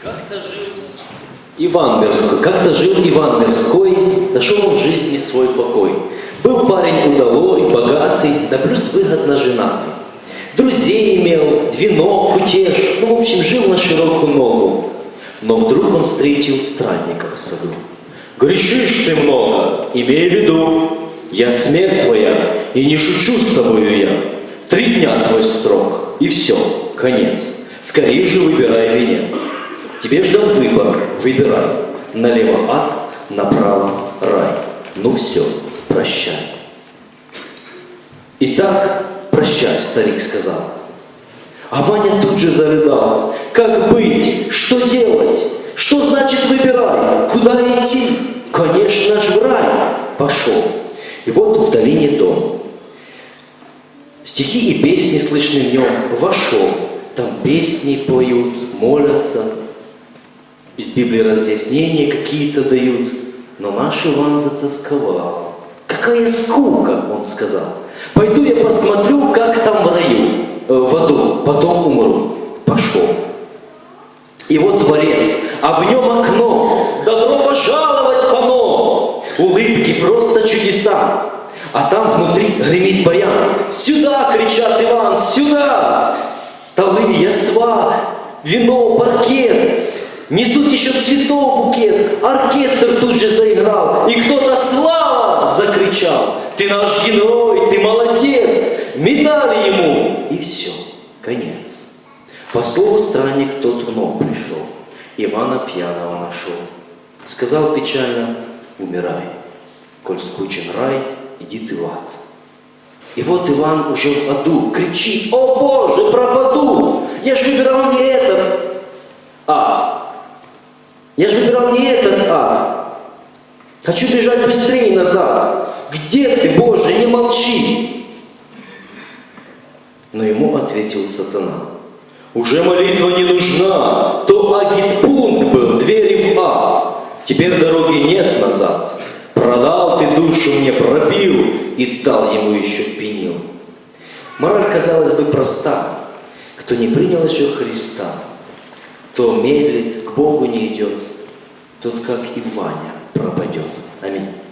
Как-то жил Иван Мирской, как-то жил Иван Мирской, нашел в жизни свой покой. Был парень удалой, богатый, да плюс выгодно женатый. Друзей имел, вино, кутеж, ну, в общем, жил на широкую ногу. Но вдруг он встретил странника в саду. Грешишь ты много, имей в виду, я смерть твоя, и не шучу с тобою я. Три дня твой срок, и все, конец. Скорее же выбирай Тебе ждал выбор, выбирай. Налево ад, направо рай. Ну все, прощай. Итак, прощай, старик сказал. А Ваня тут же зарыдал. Как быть? Что делать? Что значит выбирай? Куда идти? Конечно ж в рай. Пошел. И вот в долине дом. Стихи и песни слышны в нем. Вошел. Там песни поют, молятся. Из Библии разъяснения какие-то дают. Но наш Иван затасковал. Какая скука, он сказал. Пойду я посмотрю, как там в раю, э, в аду, потом умру. Пошел. И вот дворец, а в нем окно. Добро пожаловать, пано! Улыбки, просто чудеса. А там внутри гремит баян. Сюда, кричат Иван, сюда! Столы, яства, вино, паркет. Несут еще цветов букет. Оркестр тут же заиграл. И кто-то «Слава!» закричал. Ты наш герой, ты молодец. Медали ему. И все, конец. По слову странник тот вновь пришел, Ивана пьяного нашел. Сказал печально, умирай, коль скучен рай, иди ты в ад. И вот Иван уже в аду кричит, о Боже, пропаду, я ж выбирал не этот ад. Выбирал не этот ад. Хочу бежать быстрее назад. Где ты, Боже, не молчи. Но ему ответил сатана. Уже молитва не нужна, то агитпункт был, двери в ад. Теперь дороги нет назад. Продал ты душу мне, пробил и дал ему еще пенил. Мораль, казалось бы, проста. Кто не принял еще Христа, то медлит, к Богу не идет, тот, как и Ваня, пропадет. Аминь.